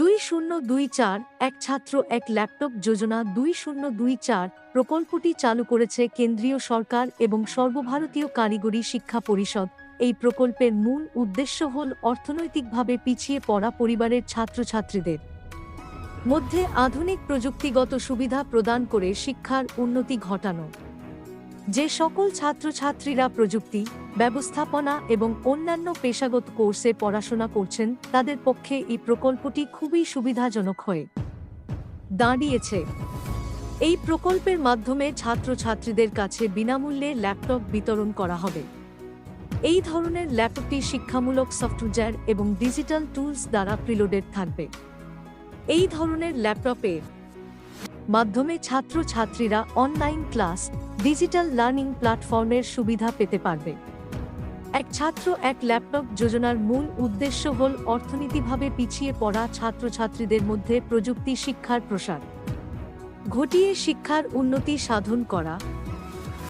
দুই শূন্য দুই চার, এক ছাত্র, এক ল্যাপটপ, যোজনা দুই শূন্য দুই চার প্রকল্পটি চালু করেছে কেন্দ্রীয় সরকার এবং সর্বভারতীয় কারিগরি শিক্ষা পরিষদ। এই প্রকল্পের মূল উদ্দেশ্য হল অর্থনৈতিকভাবে পিছিয়ে পড়া পরিবারের ছাত্রছাত্রীদের মধ্যে আধুনিক প্রযুক্তিগত সুবিধা প্রদান করে শিক্ষার উন্নতি ঘটানো। যে সকল ছাত্রছাত্রীরা প্রযুক্তি, ব্যবস্থাপনা এবং অন্যান্য পেশাগত কোর্সে পড়াশোনা করছেন, তাদের পক্ষে এই প্রকল্পটি খুবই সুবিধাজনক হয়ে দাঁড়িয়েছে। এই প্রকল্পের মাধ্যমে ছাত্রছাত্রীদের কাছে বিনামূল্যে ল্যাপটপ বিতরণ করা হবে। এই ধরনের ল্যাপটপটি শিক্ষামূলক সফটওয়্যার এবং ডিজিটাল টুলস দ্বারা প্রিলোডেড থাকবে। এই ধরনের ল্যাপটপের মাধ্যমে ছাত্রছাত্রীরা অনলাইন ক্লাস ডিজিটাল লার্নিং প্ল্যাটফর্মের সুবিধা পেতে পারবে। এক ছাত্র এক ল্যাপটপ যোজনার মূল উদ্দেশ্য হল অর্থনীতিভাবে পিছিয়ে পড়া ছাত্রছাত্রীদের মধ্যে প্রযুক্তি শিক্ষার প্রসার। ঘটিয়ে শিক্ষার উন্নতি সাধন করা